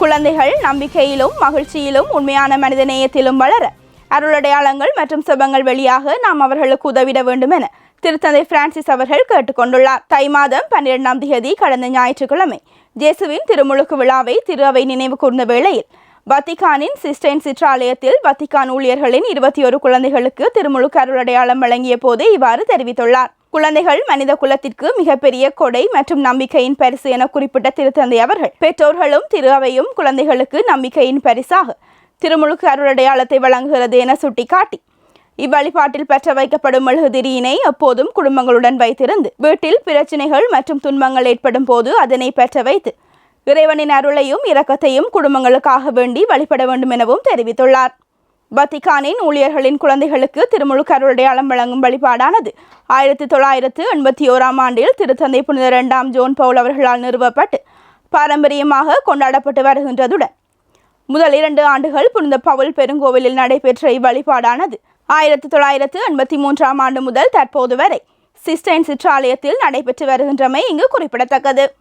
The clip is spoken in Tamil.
குழந்தைகள் நம்பிக்கையிலும் மகிழ்ச்சியிலும் உண்மையான மனித நேயத்திலும் வளர அருளடையாளங்கள் மற்றும் செபங்கள் வழியாக நாம் அவர்களுக்கு உதவிட வேண்டும் என திருத்தந்தை பிரான்சிஸ் அவர்கள் கேட்டுக்கொண்டுள்ளார். தை மாதம் பன்னிரெண்டாம் தேதி கடந்த ஞாயிற்றுக்கிழமை ஜேசுவின் திருமுழுக்கு விழாவை திரு அவை நினைவு கூர்ந்த வேளையில் வத்திகானின் சிஸ்டைன் சிற்றாலயத்தில் வத்திகான் ஊழியர்களின் இருபத்தி ஒரு குழந்தைகளுக்கு திருமுழுக்கு அருளடையாளம் வழங்கிய போது இவ்வாறு தெரிவித்துள்ளார். குழந்தைகள் மனித குலத்திற்கு மிகப்பெரிய கொடை மற்றும் நம்பிக்கையின் பரிசு என குறிப்பிட்ட திருத்தந்தை அவர்கள். பெற்றோர்களும் திரு அவையும் குழந்தைகளுக்கு நம்பிக்கையின் பரிசாக திருமுழுக்கு அருளடையாளத்தை வழங்குகிறது என சுட்டிக்காட்டி இவ்வழிபாட்டில் பெற்ற வைக்கப்படும் மெழுகுதிரியினை எப்போதும் குடும்பங்களுடன் வைத்திருந்து வீட்டில் பிரச்சினைகள் மற்றும் துன்பங்கள் ஏற்படும் போது அதனை பெற்ற வைத்து இறைவனின் அருளையும் இரக்கத்தையும் குடும்பங்களுக்காக வேண்டி வழிபட வேண்டும் எனவும் தெரிவித்துள்ளார். வத்திகானின் ஊழியர்களின் குழந்தைகளுக்கு திருமுழுக்கருளுடைய அலம் வழங்கும் வழிபாடானது. ஆயிரத்தி தொள்ளாயிரத்து எண்பத்தி ஓராம் ஆண்டில் திருத்தந்தை புனித இரண்டாம் ஜோன் பவுல் அவர்களால் நிறுவப்பட்டு பாரம்பரியமாக கொண்டாடப்பட்டு வருகின்றதுடன் முதல் இரண்டு ஆண்டுகள் புனித பவுல் பெருங்கோவிலில் நடைபெற்ற இவ்வழிபாடானது. ஆயிரத்தி தொள்ளாயிரத்து எண்பத்தி மூன்றாம் ஆண்டு முதல் தற்போது வரை சிஸ்டைன் சிற்றாலயத்தில் நடைபெற்று வருகின்றமை இங்கு குறிப்பிடத்தக்கது.